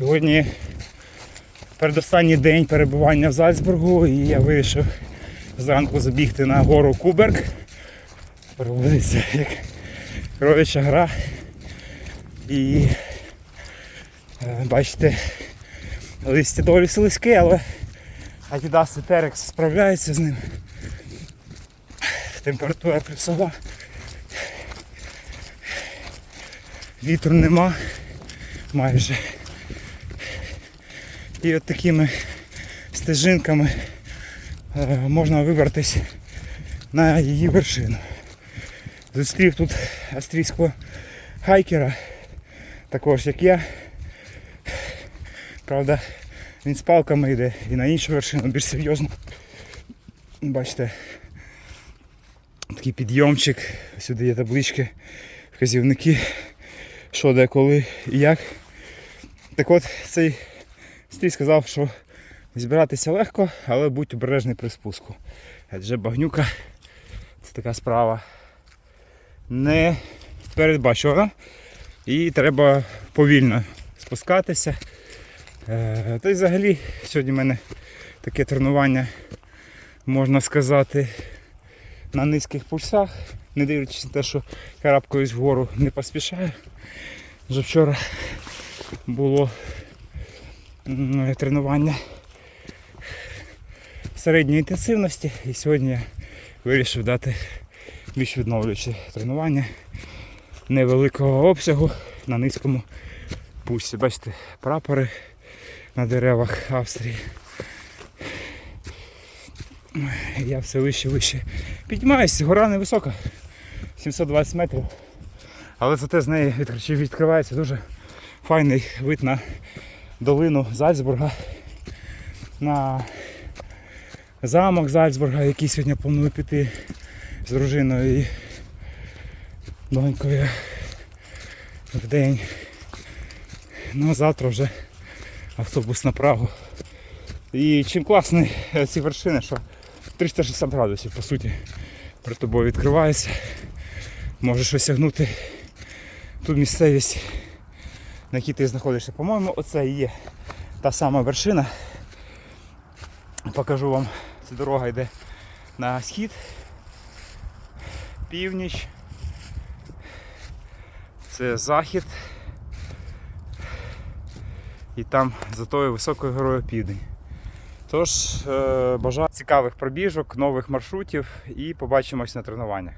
Сьогодні передостанній день перебування в Зальцбургу і я вирішив зранку забігти на гору Куберг. Проводиться як кровіча гра. І е, бачите, листя доволі слизьке, але Adidas і Terex справляється з ним. Температура плюсова. Вітру нема майже. І от такими стежинками е, можна вибратись на її вершину. Зустрів тут австрійського хайкера, також як я. Правда, він з палками йде і на іншу вершину більш серйозно. Бачите, такий підйомчик, сюди є таблички, вказівники, що де, коли і як. Так от цей стій сказав, що збиратися легко, але будь обережний при спуску. Адже багнюка це така справа не передбачувана і треба повільно спускатися. Е, Та й взагалі сьогодні в мене таке тренування, можна сказати, на низьких пульсах, не дивлячись на те, що карабкаюсь вгору не поспішаю. Вже вчора було тренування середньої інтенсивності і сьогодні я вирішив дати більш відновлююче тренування невеликого обсягу на низькому пульсі. Бачите, прапори на деревах Австрії. Я все вище вище піднімаюся, гора невисока, 720 метрів. Але зате з неї відкр- відкривається дуже файний вид на долину Зальцбурга, на замок Зальцбурга, який сьогодні планую піти з дружиною і донькою в день. Ну а завтра вже автобус на Прагу. І чим класні е, ці вершини, що 360 градусів по суті перед тобою відкривається. Можеш осягнути ту місцевість, на якій ти знаходишся. По-моєму, оце і є та сама вершина. Покажу вам, ця дорога йде на схід, північ, це захід. І там за тою високою горою південь. Тож, е, бажаю цікавих пробіжок, нових маршрутів і побачимось на тренуваннях.